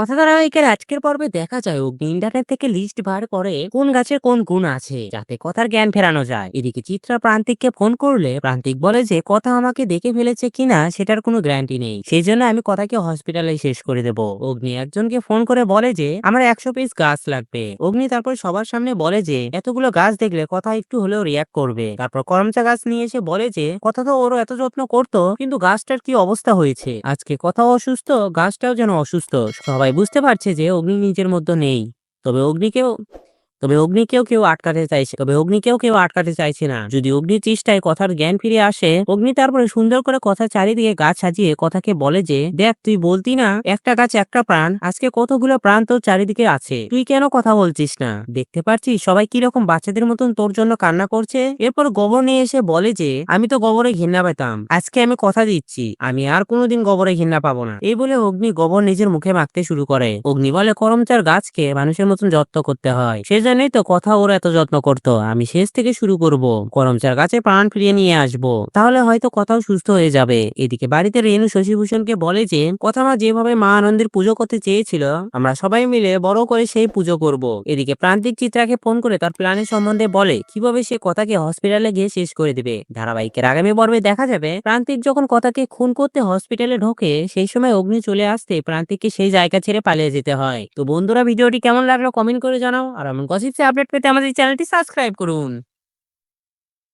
কথা ধারাবাহিকের আজকের পর্বে দেখা যায়, অগ্নি ইন্টারনেট থেকে লিস্ট বার করে কোন গাছের কোন গুণ আছে, যাতে কথার জ্ঞান ফেরানো যায়। এদিকে চিত্রা প্রান্তিককে ফোন করলে প্রান্তিক বলে যে, কথা আমাকে দেখে ফেলেছে কিনা সেটার কোনো গ্যারান্টি নেই। সেই জন্য আমি কথাকে হসপিটালে শেষ করে দেব। অগ্নি একজনকে ফোন করে বলে যে, আমার একশো পিস গাছ লাগবে। অগ্নি তারপর সবার সামনে বলে যে, এতগুলো গাছ দেখলে কথা একটু হলেও রিয়াক্ট করবে। তারপর করমচা গাছ নিয়ে এসে বলে যে, কথা তো ওরও এত যত্ন করতো, কিন্তু গাছটার কি অবস্থা হয়েছে? আজকে কথা অসুস্থ, গাছটাও যেন অসুস্থ। সবাই বুঝতে পারছে যে অগ্নি নিজের মধ্যে নেই। তবে অগ্নিকেও তবে অগ্নিকেও কেউ আটকাতে চাইছে, তবে অগ্নিকেও কেউ আটকাতে চাইছে না। যদি অগ্নি চেষ্টায় কথার জ্ঞান ফিরে আসে, অগ্নি তারপরে সুন্দর করে কথা চারিদিকে গাছ সাজিয়ে কথাকে বলে যে, দেখ, তুই বলতি না, একটা গাছ, একটা প্রাণ, আজকে কতগুলো প্রাণ তোর চারিদিকে আছে, তুই কেন কথা বলছিস না? দেখতে পাচ্ছিস সবাই কীরকম বাচ্চাদের মতন তোর জন্য কান্না করছে? এরপর গোবর নিয়ে এসে বলে যে, আমি তো গোবরে ঘৃণা পেতাম, আজকে আমি কথা দিচ্ছি, আমি আর কোনোদিন গোবরে ঘৃণা পাবো না। এই বলে অগ্নি গোবর নিজের মুখে মাখতে শুরু করে। অগ্নি বলে, করমচার গাছকে মানুষের মতন যত্ন করতে হয় সে জানেই তো কথা ওর এত যত্ন করতো। আমি শেষ থেকে শুরু করব। করমচার কাছে প্রাণ ফিরিয়ে নিয়ে আসব। তাহলে হয়তো কথাও সুস্থ হয়ে যাবে। এদিকে বাড়িতে রেণু শশীভূষণকে বলে যে, কথা মা যেভাবে মা আনন্দের পুজো করতে চেয়েছিল, আমরা সবাই মিলে বড় করে সেই পুজো করব। এদিকে প্রান্তিক চিত্রাকে ফোন করে তার প্ল্যানের সম্বন্ধে বলে, কীভাবে সে কথাকে হসপিটালে গিয়ে শেষ করে দেবে? ধারাবাহিকের আগামী পর্বে দেখা যাবে, প্রান্তিক যখন কথাকে খুন করতে হসপিটালে ঢোকে, সেই সময় অগ্নি চলে আসতে প্রান্তিককে সেই জায়গা ছেড়ে পালিয়ে যেতে হয়। তো বন্ধুরা, ভিডিওটি কেমন লাগল কমেন্ট করে জানাও, আর এমন গসিপসে আপডেট পেতে আমাদের চ্যানেলটি সাবস্ক্রাইব করুন।